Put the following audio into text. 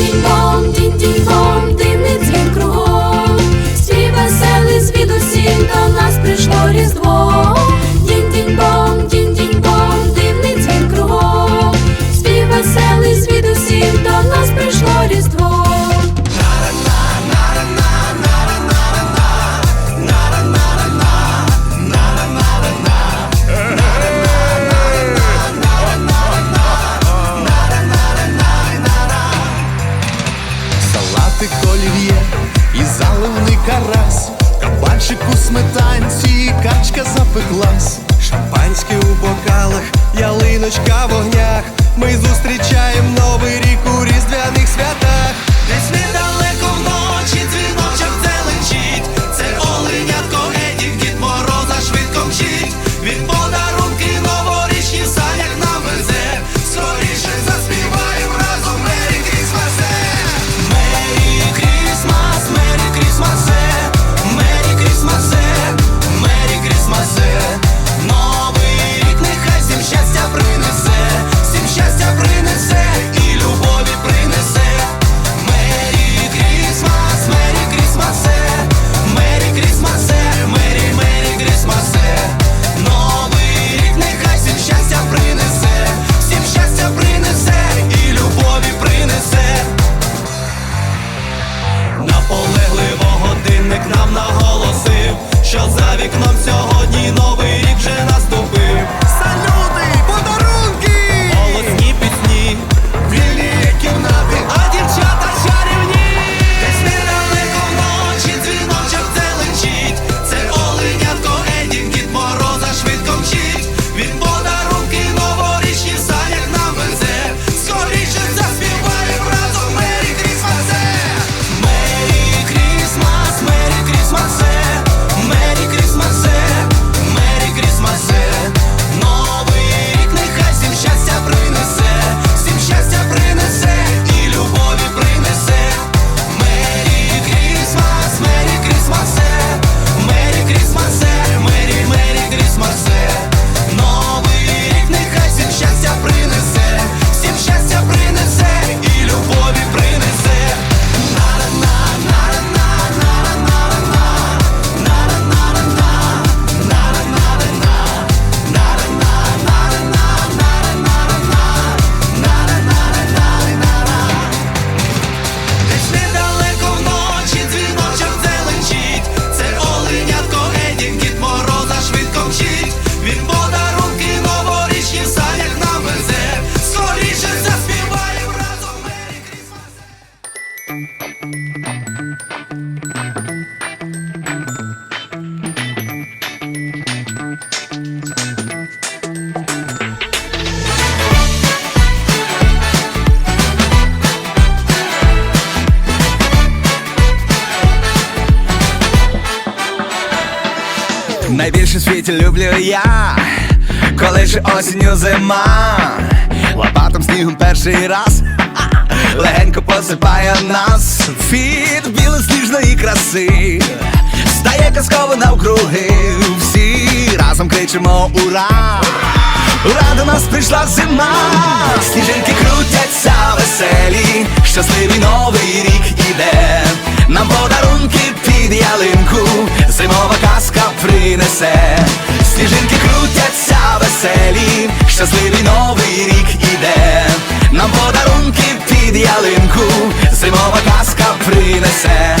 ding dong, ding ding dong, ding. Хлібчику сметанці, качка запеклась, шампанське у бокалах, ялиночка в огнях. Ми зустрічаємо новий рік у нам наголосив, що за вікном. Найбільше в світі люблю я, коли ж осінню зима, лопатом снігом перший раз легенько посипає нас від білосніжної краси, стає казково навкруги. Всі разом кричимо ура! Ура до нас прийшла зима! щасливий новий рік іде, нам подарунки під ялинку, зимова казка принесе.